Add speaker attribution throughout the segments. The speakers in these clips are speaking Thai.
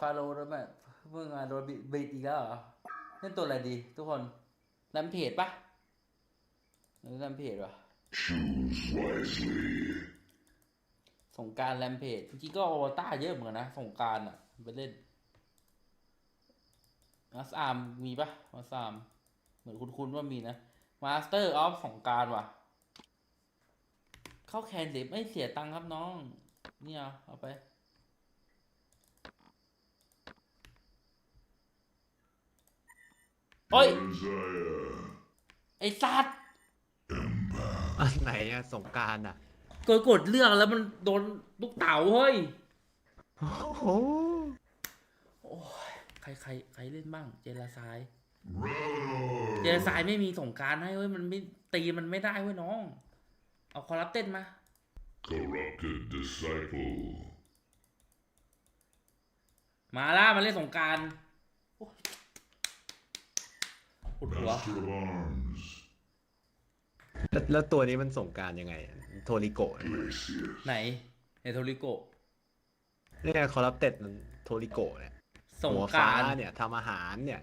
Speaker 1: ฟาโรห์แล้วแบบมึงอะโดนบิบิดอีกแล้วเหรอเล่นตัวอะไรดี ทุกคนแรมเพจปะหรือแรมเพจวะสงกรารแรมเพจจริงๆก็โอวต้าเยอะเหมือนกันนะสงกรารอะ ไปเล่นมาสอามมีปะมาสอามเหมือนคุ้นๆว่ามีนะมาสเตอร์ออฟสงกรารว่ะ เข้าแคนเสียไม่เสียตังค์ครับน้อง เนี่ยเอาไป โอ้ย
Speaker 2: Messiah.
Speaker 1: ไอ้สัตว์
Speaker 3: อันไหนอะสงกรารอะ
Speaker 1: กดกดเลือกแล้วมันโดนลูกเต๋าเฮ้ย
Speaker 3: โอ้โห
Speaker 1: โอ้ยใครใครใครเล่นบ้าง เจลาซาย
Speaker 2: Ravenor.
Speaker 1: เจลาซายไม่มีสงกรารให้เว้ยมันไม่ตีมันไม่ได้เว้ยน้อง เอาคอรับเต้นมา
Speaker 2: Corrupted disciple.
Speaker 1: มาล่ามาเล่นสงกรารป วดหัว
Speaker 2: Master of Arms.
Speaker 3: แล้วแล้วตัวนี้มันสงกรารยังไงอะโทริโกะ
Speaker 2: Glacius.
Speaker 1: ไหนเนโทริโกะ
Speaker 3: เนี่ยคอรับเต็ดมันโทริโกะเนี่ย
Speaker 1: สง
Speaker 3: หัว
Speaker 1: ก
Speaker 3: ฟ้ารา
Speaker 1: ร
Speaker 3: เนี่ยทำอาหารเนี่ย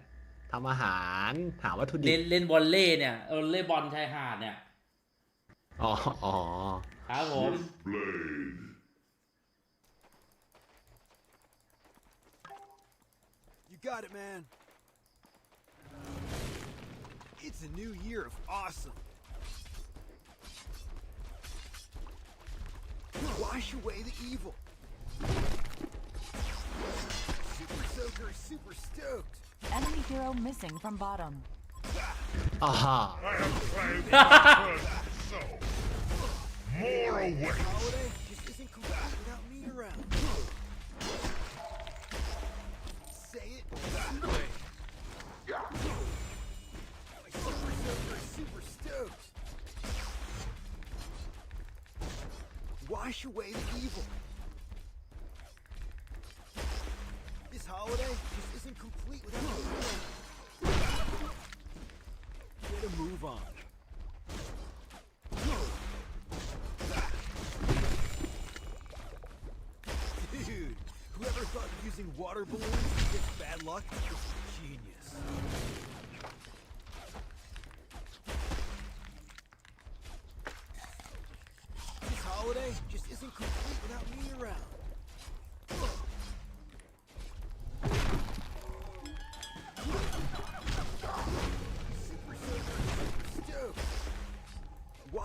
Speaker 3: ทำอาหารหาวัตถุดิ
Speaker 1: เล่
Speaker 3: บ
Speaker 1: นเล่นบอลเล่เนี่ยเออเล่นบอลชายหาดเนี่ย
Speaker 3: อ๋ออ๋อ
Speaker 1: ครับผม
Speaker 2: Blade.
Speaker 4: It's a new year of awesome. Wash away the evil. Super Soaker is super stoked.
Speaker 5: Enemy hero missing from bottom.
Speaker 3: Aha.
Speaker 2: I have played my first soul. More away.
Speaker 4: Wash away the evil. This holiday just isn't complete without around. Get a move on. Dude, whoever thought using water balloons to get bad luck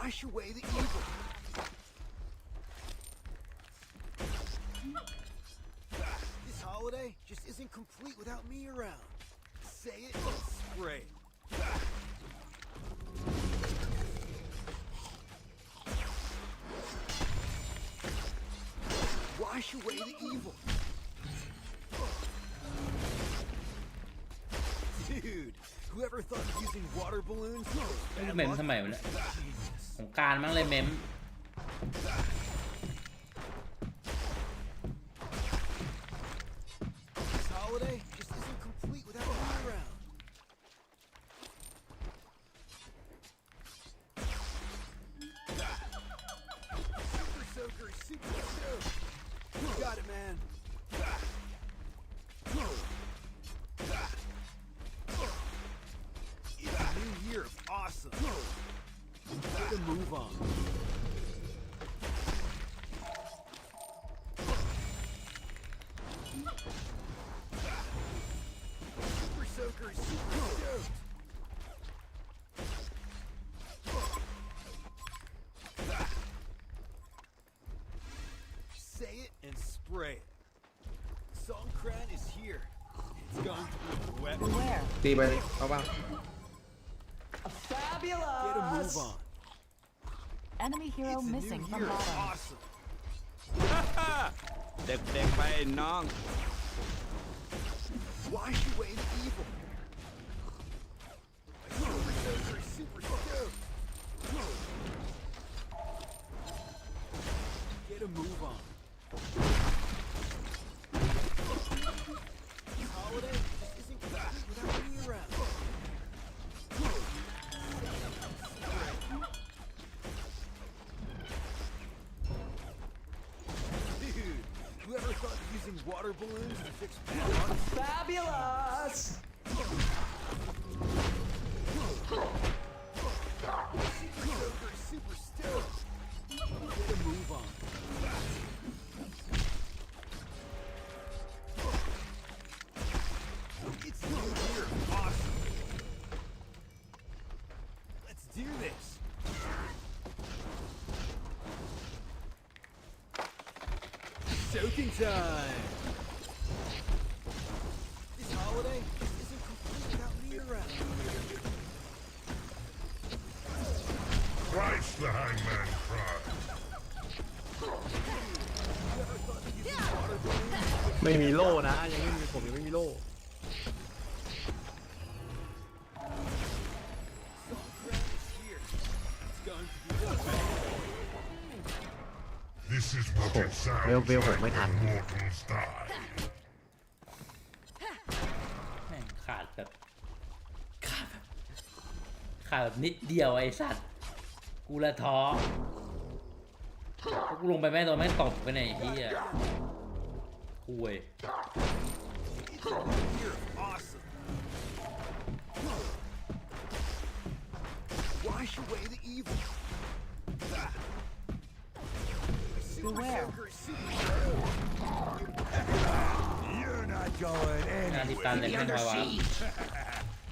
Speaker 4: Wash away the evil. This holiday just isn't complete without me around. Say it, spray. it. Wash away the evil. Dude, whoever thought of using water balloons was
Speaker 1: เล่น
Speaker 4: bad
Speaker 1: เมม
Speaker 4: luck
Speaker 1: ทำไมวะเนี่ การมั้งเลยเมม
Speaker 4: move on. Super Soaker is super stoked. Say it and spray it. Songkran is here. It's going to be wet.
Speaker 5: Beware.
Speaker 6: ตีไปเอาบ้าง
Speaker 4: Get a move on.
Speaker 5: Enemy hero
Speaker 4: It's a
Speaker 5: missing
Speaker 4: new
Speaker 5: from
Speaker 4: year of
Speaker 5: bottom.
Speaker 4: awesome.
Speaker 7: เด็กๆไปน้อง
Speaker 4: Wash away the evil. My Super Soaker is super stoked. Get a move on. Water balloons to fix.
Speaker 6: Fabulous!
Speaker 4: Super stoked. Get a move on. It's new year. Awesome. Let's do this. Soaking time.
Speaker 3: ไม่มีโล่นะ ยังไม่มีผมยังไม่มีโล่
Speaker 4: Here. It's going to be one
Speaker 2: This is what it sounds
Speaker 3: เวลเวลผมไม่ทัน
Speaker 2: when mortals die.
Speaker 1: แม่งขาดแบบขาดแบบขาดแบบนิดเดียวไอ้สัตว์ กูละท้อกูลงไปแม่งโดนแม่งตบไปไหนยไอ้เฮีย คุย
Speaker 4: It's a new year of awesome. Wash away the evil. Ah. Super
Speaker 5: Beware.
Speaker 4: Joker is super You're not going
Speaker 1: งาน
Speaker 4: anywhere.
Speaker 1: ติดตันเลยแม่งมาวะ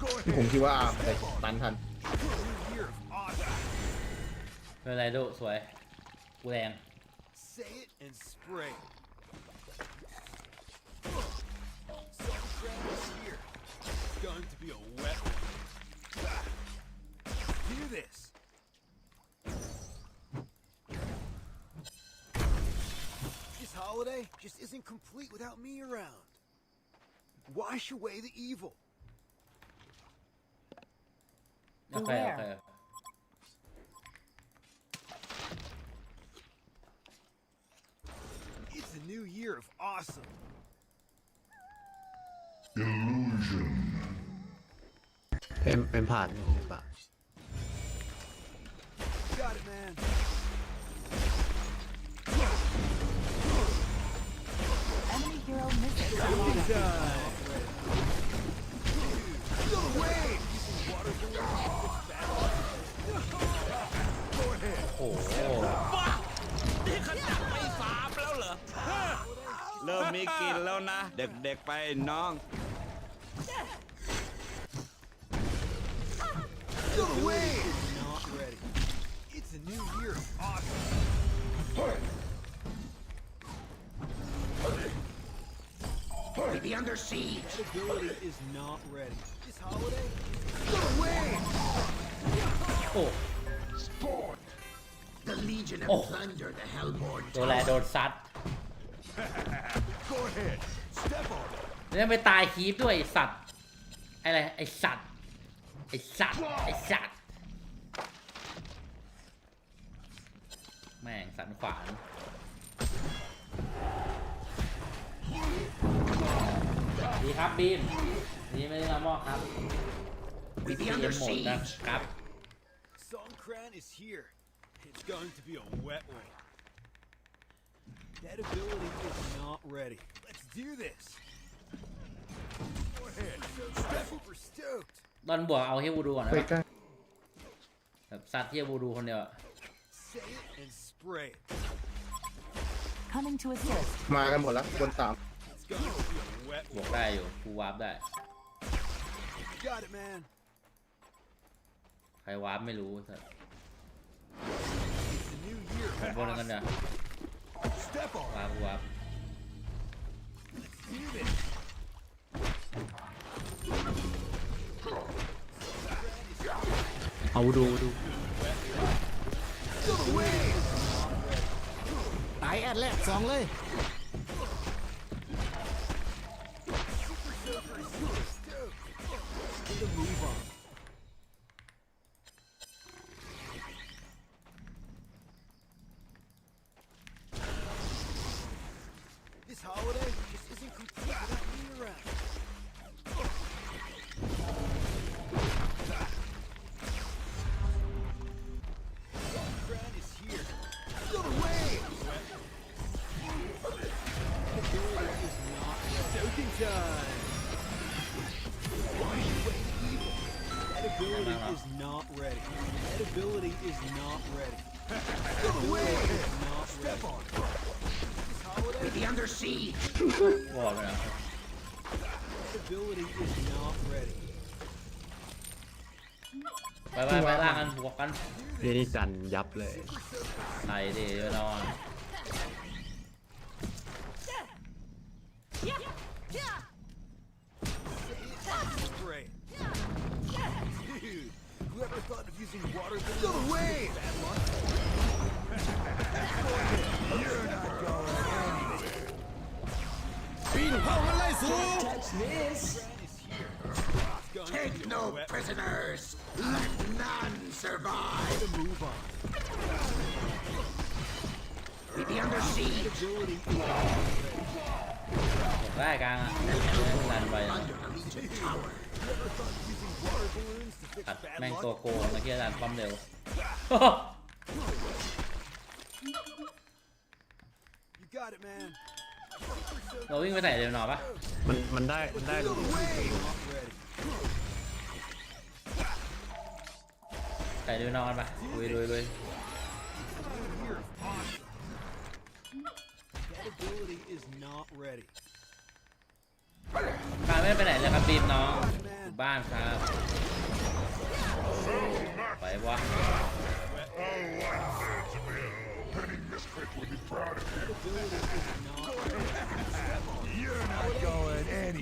Speaker 4: Go
Speaker 3: ผม
Speaker 4: ahead.
Speaker 3: คิดว่าอาร์มแต่ตันทัน
Speaker 4: New year of awesome.
Speaker 1: ไม่เป็นไรดูสวยกูแรง
Speaker 4: Say it and spray. this. This holiday just isn't complete without me around. Wash away the evil.
Speaker 1: โอเค โอเค
Speaker 4: It's a new year of awesome.
Speaker 2: Illusion.
Speaker 3: เป็นเป็นผ่านหรือเปล่า
Speaker 4: Got it, man.
Speaker 5: Enemy hero
Speaker 4: misses. Feel away! Water Go ahead.
Speaker 1: โอ้โห
Speaker 6: ว้าวนี่ขนาดไปสามแล้วเหรอฮะเริ่มมีกลินแล้วนะ เด็กๆไปน้อง
Speaker 4: Feel away! new year of awesome.
Speaker 7: Be under siege.
Speaker 4: That ability is not ready. This holiday? Go away!
Speaker 1: โอ้
Speaker 2: Sport.
Speaker 7: The Legion have
Speaker 1: Oh.
Speaker 7: plundered the Hellborn
Speaker 1: โดนแลโดนซัด
Speaker 4: Go ahead. Step on it.
Speaker 1: แล้วไปตายคีฟด้วยไอ้สัตว์ อะไร ไอสัตว์ ไอสัตว์ ไอสัตว์ แม่งสันขวานดีครับบีมนี่ไม่ได้มามอบครับ
Speaker 7: We
Speaker 1: เตรี
Speaker 7: be
Speaker 1: ยม
Speaker 7: under
Speaker 1: หมด
Speaker 7: siege.
Speaker 1: นะครับ
Speaker 4: Songkran is here. It's going to be a wet one. That ability is not ready. Let's do this. Go ahead. Super stoked.
Speaker 1: ตอนบวกเอาเฮียบูดูก่อนนะแบบสัตว์เฮียบูดูคนเดียวอะ
Speaker 4: Say it and spray it.
Speaker 5: Coming to assist.
Speaker 3: มากันหมดแล้วบนสาม
Speaker 4: It's going to be a wet
Speaker 1: บว
Speaker 4: one.
Speaker 1: กได้อยู่กูวาร์ปได้
Speaker 4: Got it, man.
Speaker 1: ใครวาร์ปไม่รู้สัตว์
Speaker 4: It's a new year.
Speaker 1: ผมบนกันเนี่ย
Speaker 4: Step on
Speaker 1: วาร์ปวาร์ป
Speaker 4: it. Let's do this.
Speaker 3: เอาดูดู
Speaker 7: แอดแรกสองเลย
Speaker 4: ability
Speaker 1: no.
Speaker 4: is not ready. That ability is not ready. Get away! Not Step on. This holiday,
Speaker 8: Be under siege.
Speaker 1: วอร์ดไปนะ
Speaker 4: that ability is not ready.
Speaker 1: ไปไปไปล่างกันบวกกัน
Speaker 3: เรียนี่จันยับเลย
Speaker 1: ใส่ดิไปนอน
Speaker 8: Take no prisoners. Let none survive.
Speaker 4: to move on.
Speaker 8: We be under siege.
Speaker 4: Ability is
Speaker 1: บวกได้กลางอะดันไป
Speaker 8: Under the Legion Tower.
Speaker 4: Using water balloons to fix
Speaker 1: ตัด
Speaker 4: bad
Speaker 1: แม่ง
Speaker 4: luck.
Speaker 1: ตัวโกงเมื่อกี้ดันปั๊มเร็ว
Speaker 4: You got it, man.
Speaker 1: เราวิ่งไปไหนเร็วหน่อยปะ
Speaker 3: มันมันได้มันได้รู้
Speaker 4: Not ready.
Speaker 1: ใส่เร็วนอนปะลุยลุยลุย ตาไม่ไปไหนเลยครับปีนน้องบ้านครับ ไปวะ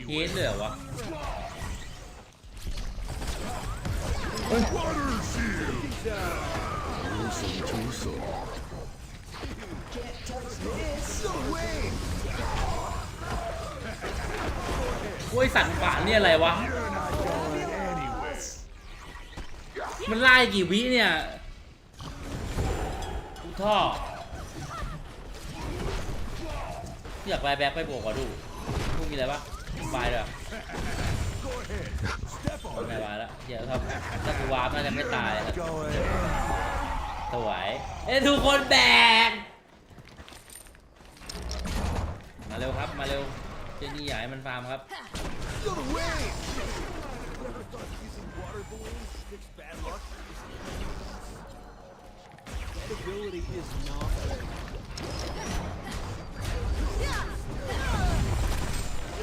Speaker 1: ฮีทเหลือวะ
Speaker 2: เฮ้
Speaker 1: ย ล้วยสันฝาเนี่ยอะไรวะ มันไล่กี่วิเนี่ยกูท่ออยากไล่แบ็คไปบวกกว่าดูดูมีอะไรปะบายเลยไม่ไหวแล้วเดี๋ยวถ้าถ้ากูวาร์ปน่าจะไม่ตายครับสวยเอ้ยทุกคนแบกมาเร็วครับมาเร็ว เจนี่อยากให้มันฟาร์มครับ
Speaker 4: Get away! Whoever thought of using water balloons to fix bad luck? That ability is not ready.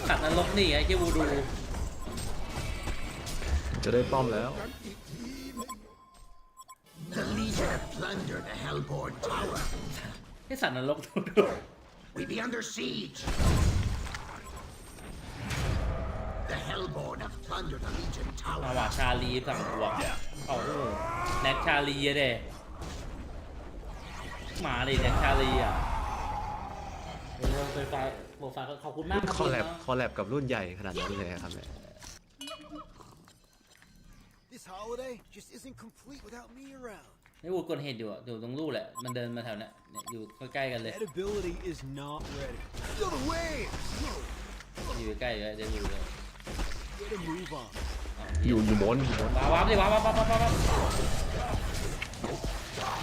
Speaker 1: ตัดนรกนี่ไอ้เจ้าวูดู
Speaker 3: จะได้ป้อมแล้ว
Speaker 8: The Legion have plundered the Hellborn Tower.
Speaker 1: ไอ้สัตว์นรกดูดู
Speaker 8: We be under siege. The Hellborn have plundered the Legion
Speaker 1: มา
Speaker 8: Tower.
Speaker 1: ว่าชาลีสั่งบวกเอาแน็กชาลีอะเด้มาดิแน็กชาลีอะเดี๋ยวเราไปไฟโปรไฟล์ขอบคุณมากครับ
Speaker 3: คอลแลบ
Speaker 1: พี่น้อง
Speaker 3: คอลแลบกับรุ่นใหญ่ขนาดนั้นเลยครับเนี่ย
Speaker 4: This holiday just isn't complete without me around.
Speaker 1: นี่วูดกดเห็นอยู่อะอยู่ตรงรูแหละ มันเดินมาแถวเนี้ยเนี่ยอยู่ใกล้ๆกันเลย
Speaker 4: That ability is not ready. Get away!
Speaker 1: อยู่ใกล้ๆเลยเดี๋ยวดูเลย
Speaker 4: Get a move on.
Speaker 3: อยู่อยู่บนอยู่บน
Speaker 1: ว้าวว้าวดิว้าวว้าวว้าวว้าวว้าว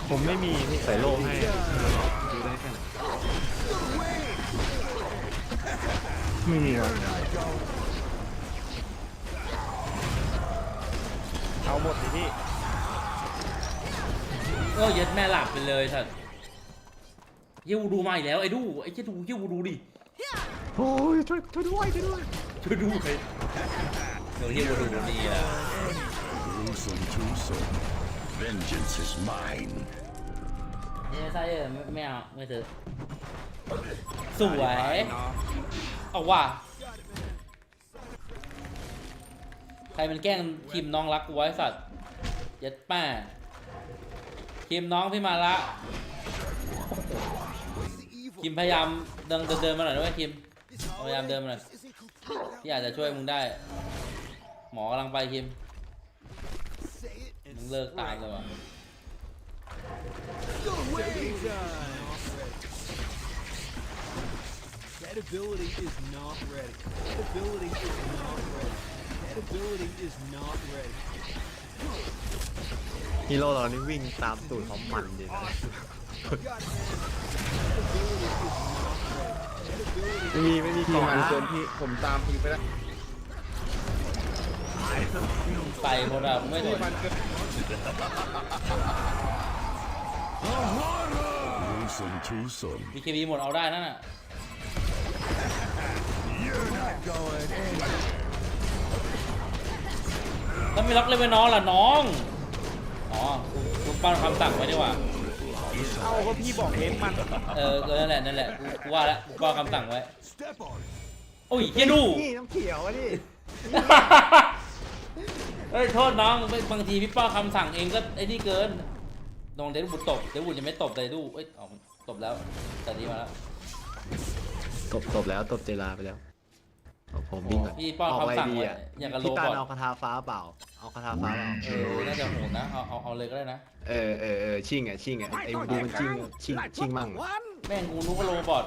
Speaker 3: ผมไม่มีใส่โล่ให้ดูได้แค่ไหนไม่มีครับ
Speaker 7: เอาหมดดิพี่
Speaker 1: เออเย็ดแม่หลับไปเลยสัตว์เยี่ยวูดูมาอีกแล้วไอ้ดูไอ้เจ้าดูเยี่ยวูดูดิ
Speaker 3: โอ้ยช่วยช่วยด้วยช่วยด้วย
Speaker 1: ช่วยดูเลยเดี๋ยวเยี่ยวูดูนี่แหละ
Speaker 2: Gruesome twosome. Vengeance is mine.
Speaker 1: ไม่ใช่เออไม่ไม่เอาไม่ซื้อสวยเอาว่ะใครมันแกล้งทีมน้องรักกูไว้สัตว์เย็ดแป้ทีมน้องพี่มาละ
Speaker 4: The evil.
Speaker 1: คิมพยายามเดินเดินเดินมาหน่อยด้วยคิม
Speaker 4: This
Speaker 1: Oh, yeah, I'm
Speaker 4: holiday
Speaker 1: doing it.
Speaker 4: just isn't complete without
Speaker 1: พี่อาจจะช่วยมึงได้ หมอกำลังไปคิม
Speaker 4: Say it and
Speaker 1: มึงเลิกตามเลยว่ะ
Speaker 4: Get away! That ability is not ready. That ability is not ready. That ability is not ready.
Speaker 3: ฮีโร่เรานี่วิ่งตามตูดของมันดีนะ
Speaker 4: You got it, man. That ability is not ready. That ability
Speaker 3: ไม่มีไม่มี
Speaker 7: พี่
Speaker 3: ก่อน
Speaker 7: มัน
Speaker 3: นะ
Speaker 7: เกินพี่ผมตามพี่ไปแล้ว
Speaker 4: Get
Speaker 1: ใส่หมดอะไม่โดน
Speaker 2: Listen to some.
Speaker 1: บีเคบีหมดเอาได้นั่นน่ะแล้วไม่ล็อกเลยไว้น้องล่ะน้อง อ๋อกูกูป้อนคำสั่งไว้ดีกว่า
Speaker 9: เอาก็พี่บอกเองมัน
Speaker 1: เออนั่นแหละนั่นแหละกูกูว่าแล้วกูป้อนคำสั่งไว้ โอ้ยเฮียดู
Speaker 3: นี่น้ำเขียวอะดิ
Speaker 1: เฮ้ยโทษน้องบางทีพี่ป้อนคำสั่งเองก็ไอ้นี่เกินลงเดวิดตบเดวิดยังไม่ตบเลยดูเอ้ยเอาตบแล้วแต่นี้มาแล้ว
Speaker 3: ตบตบแล้วตบเจลาไปแล้วเอาผมวิ่งก่อน
Speaker 1: พี่ป้อน
Speaker 3: ออกไว
Speaker 1: คำสั่ง
Speaker 3: ดี
Speaker 1: ไว้
Speaker 3: อะ
Speaker 1: อย่างกับโล
Speaker 3: พี่ตา
Speaker 1: บอ
Speaker 3: ล
Speaker 1: ท
Speaker 3: เอาคาถาฟ้าเปล่าเอาคาถาฟ้าเปล่า
Speaker 1: เออน่าจะโหดนะเอาเอาเอาเลยก็ได้นะ
Speaker 3: เออเออเออชิงอะชิงอะไอ้ดูมันชิงชิงชิงมั่ง
Speaker 1: แม่งกูรู้ว่าโรบอท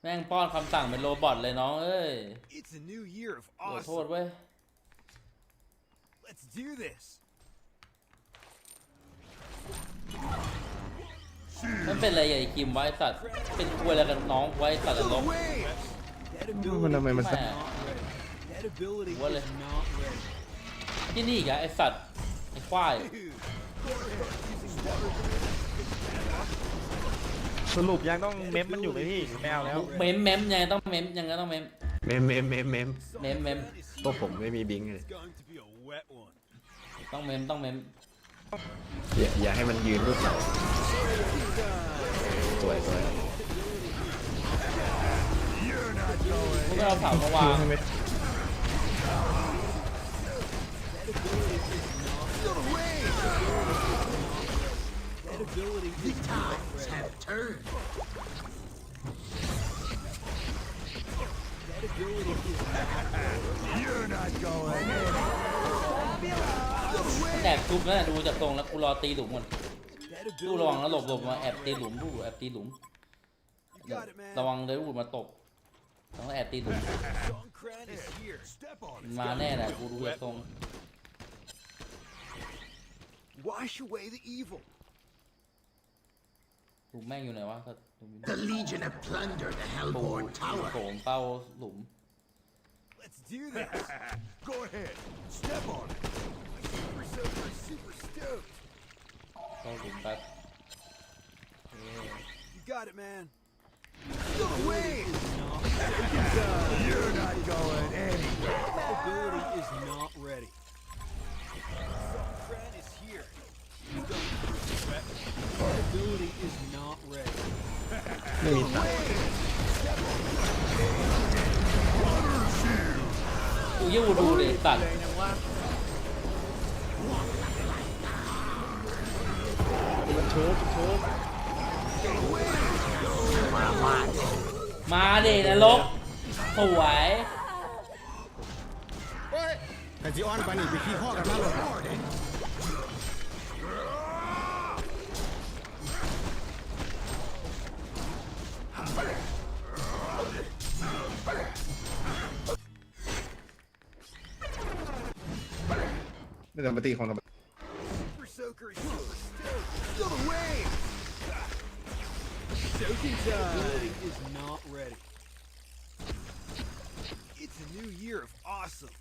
Speaker 1: แม่งป้อนคำสั่งเป็นโรบอทเลยน้องเอ้ย
Speaker 4: It's a new year of
Speaker 1: ขอโทษ
Speaker 4: awesome.
Speaker 1: เว้ย
Speaker 4: Let's do this.
Speaker 1: มันเป็นอะไรใหญ่คิมไว้สัตว์ เป็นควยอะไรกันน้องไว้สัตว์นรก
Speaker 4: That ability
Speaker 3: มันทำไมมัน
Speaker 1: แม่
Speaker 4: not ready. That ability
Speaker 1: What
Speaker 4: is
Speaker 1: a-
Speaker 4: not ready.
Speaker 1: ที่นี่อีกอะไอสัตว์ไอควาย
Speaker 4: Dude,
Speaker 9: สรุปยังต้องเมมมันอยู่ไหมพี่หรือไม่เอาแล้ว
Speaker 1: เมมเมมยังไงต้องเมมยังไงต้องเมม
Speaker 3: เมมเมมเมมเมม
Speaker 1: เมมเมม
Speaker 3: พวกผมไม่มีบิงเลย
Speaker 4: it's going to be a wet one.
Speaker 1: ต้องเมมต้องเมม
Speaker 3: อย่าอย่าให้มันยืนรูปเสาสวยสวย
Speaker 1: พวกเราเผามาวาง
Speaker 4: That ability is not ready.
Speaker 8: Have turned.
Speaker 4: That ability is not
Speaker 8: You're not going in.
Speaker 1: แดกทุบนั่นแหละดูจากตรงแล้วกูรอตีหลุมก่อน
Speaker 4: That
Speaker 1: ดูระวัง
Speaker 4: ability.
Speaker 1: นะหลบหลบมาแอบตีหลุมดูแอบตีหลุม
Speaker 4: You got it, man.
Speaker 1: ระวังเลยวูดมาตกต้องแอบตีหลุม
Speaker 4: Songkran is here.
Speaker 8: Step on
Speaker 1: มาแน่แหละกูดูจากตรง
Speaker 4: Wash away the evil.
Speaker 1: หลุมแม่งอยู่ไหนวะก็ตรงนี้
Speaker 8: The Legion have plundered the
Speaker 1: โผล่
Speaker 8: Hellborn Tower.
Speaker 1: โผล่เป้าหลุม
Speaker 4: Let's do this.
Speaker 8: Go ahead. Step on it.
Speaker 4: My super soaker is super stoked.
Speaker 1: เข้าหลุมแป๊บ
Speaker 4: You got it, man.
Speaker 8: Get away. You're not going anywhere.
Speaker 4: That ability is not ready. Songkran is here. You don't
Speaker 3: ไม่มีตังค์
Speaker 1: กูยิ่งดูเลยสัตว์
Speaker 3: มันชุบชุบ
Speaker 1: มาเดนรกสวย
Speaker 7: เฮ้ยกันจีออนไปนี่ไปขี้ข้อกันมาเลย
Speaker 3: ไม่ต้องมาตีของเรา
Speaker 4: Super soaker is super stoked. Get away. Soaking time. ability is not ready. It's a new year of awesome.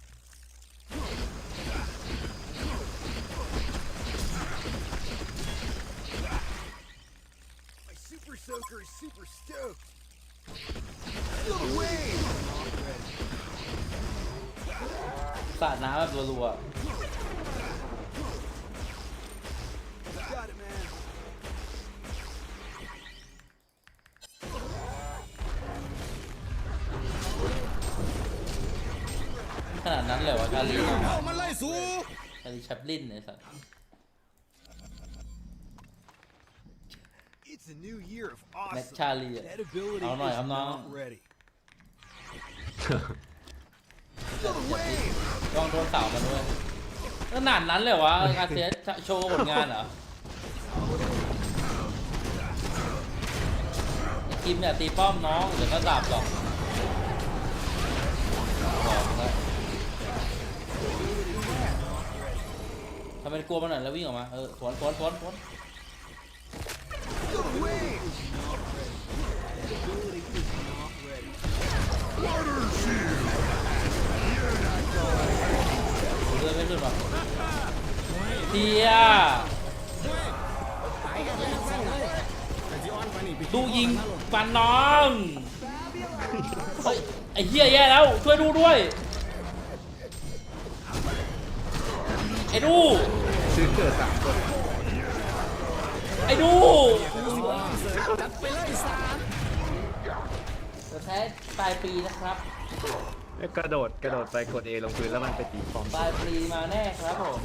Speaker 4: My super soaker is super stoked. Get away. Not ready.
Speaker 1: สาดน้ำแบบรัว
Speaker 4: You
Speaker 1: ๆขนาดนั้นเลยวะกาลี
Speaker 7: เอามันไล่สู้
Speaker 1: กาลีแชปลินไอ้สัตว์
Speaker 4: It's a new year of
Speaker 1: แม็ก
Speaker 4: awesome.
Speaker 1: ชาลีอะ
Speaker 4: That ability
Speaker 1: เอาหน่อย
Speaker 4: is
Speaker 1: ครับน้อง
Speaker 4: not ready.
Speaker 1: ลองโดนเสามาด้วยขนาดนั้นเลยวะอาเซียสโชว์ผลงานเหรอคิมอย่าตีป้อมน้องเดี๋ยวก็ดับหรอกบอกำเป็กลัวมันหน่อยแล้ววิ่งออกมา เออสวนสวนสวนสวนเรื
Speaker 7: อไม่ขึ้นหเทีย
Speaker 1: ดูยิงฟันน้องไอ้เหี้ยแย่แล้ว ช่วยดูด้วย ไอ้ดู
Speaker 3: ซื้อเกิดสามคน
Speaker 1: ไอ้ดู
Speaker 7: จัดไปเลยสาม
Speaker 1: สุดท้ายปลายปีนะครับ
Speaker 3: แล้วกระโดดกระโดดไปกดเอลงพื้นแล้วมันไปตีฟอง
Speaker 1: ปลายปีมาแน่ครับผม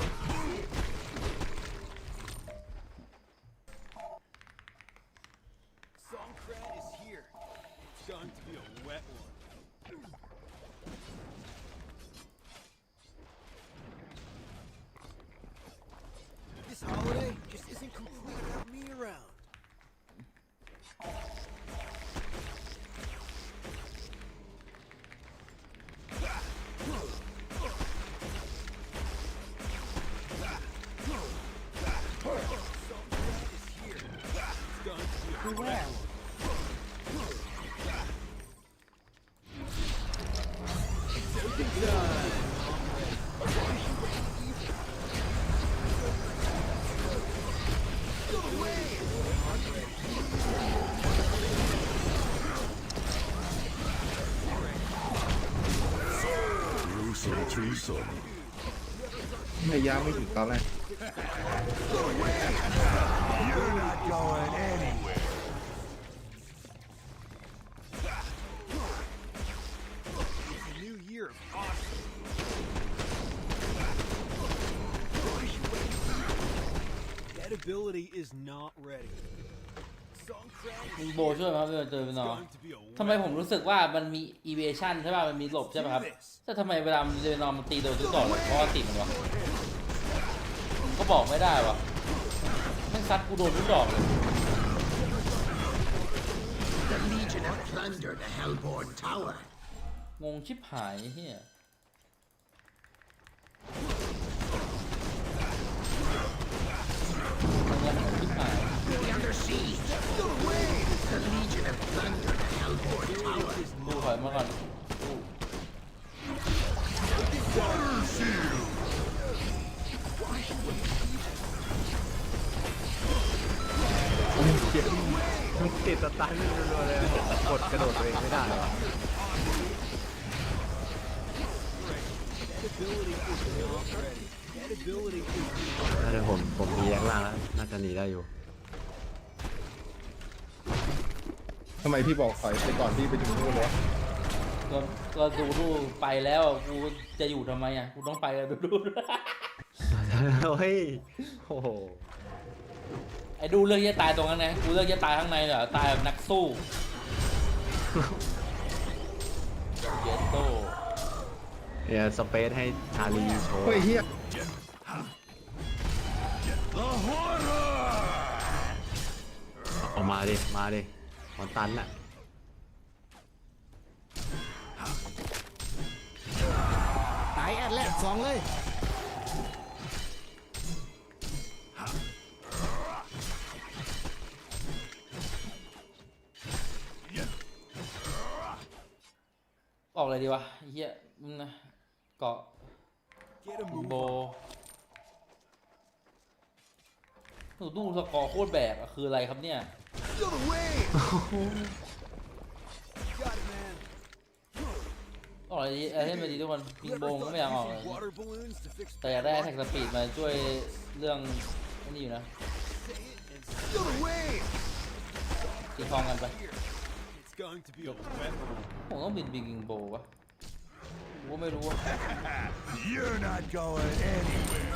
Speaker 2: Gruesome twosome.
Speaker 3: ไม่ยากไม่ถึงตอนแรก
Speaker 2: You're not going anywhere.
Speaker 1: โบช่วยไหมครับเจอเป็นน้อทำไมผมรู้สึกว่ามันมี evasion ใช่ป่ะ มันมีหลบใช่ป่ะครับแต่ทำไมเวลามันเดินนอมันตีโดนทุกดอกเพราะว่าติดมันวะก็บอกไม่ได้วะแม่งซัดกูโดนทุกดอกเลย
Speaker 8: The Legion have plundered the Hellborn Tower.
Speaker 1: งงชิบหายเฮียชิบหาย
Speaker 8: Be Undersea
Speaker 1: ดูถอยมาก่อนดู
Speaker 3: มันติดสตันรัวๆเลยกดกระโดดตัวเองไม่ได้หรอ
Speaker 4: That ability is not ready. That ability is
Speaker 3: น่าจะผมผมมีแยกล่างแล้วน่าจะหนีได้อยู่
Speaker 10: ทำไมพี่บอกถอยไปก่อนพี่ไปถึงนู่นเลยวะ
Speaker 1: ก็ก็ดูดูไปแล้วกูจะอยู่ทำไมอะกูต้องไปแล้วดูดู
Speaker 3: เฮ้ยโอ้โห
Speaker 1: ไอ้ดูเลือกที่จะตายตรงนั้นนะกูเลือกที่จะตายข้างในเหรอตายแบบนักสู้เยสโต
Speaker 3: เนี่ยสเปซให้ชาลีโชว์
Speaker 10: เฮ้ยเฮีย
Speaker 2: The horror!
Speaker 3: ออกมาดิมาดิ มอนตันน่ะ
Speaker 7: ตายแอดแรกสองเลย
Speaker 1: ออกเลยดีวะไอ้เฮียมึงนะเกาะ
Speaker 4: get a move
Speaker 1: โบ
Speaker 4: on.
Speaker 1: หนูดูสกอร์โคตรแบกอะคืออะไรครับเนี่ย ออกเลยดีเออเล่มาดีทุกคนพิงโบงก็ไม่อยากออกเลยแต่อยากได้แท็กสปีดมาช่วยเรื่องนี่อยู่นะตีทองกันไปผมต้องบินบิงโบวะผมไม่รู้ว่า
Speaker 2: You're not going anywhere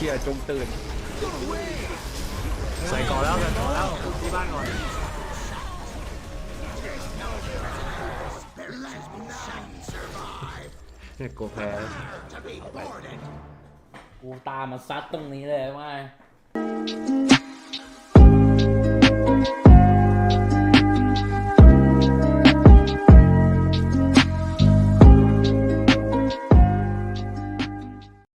Speaker 10: ชียจงตื่น
Speaker 3: ใส่ก่อนแล้วใส่ก่อนแล้วที่บ้านก่อน
Speaker 8: Their last been shines
Speaker 3: เนี่ยกูแพ้
Speaker 8: to be boarded.
Speaker 1: กูตามมาซัดตรงนี้เลยว่า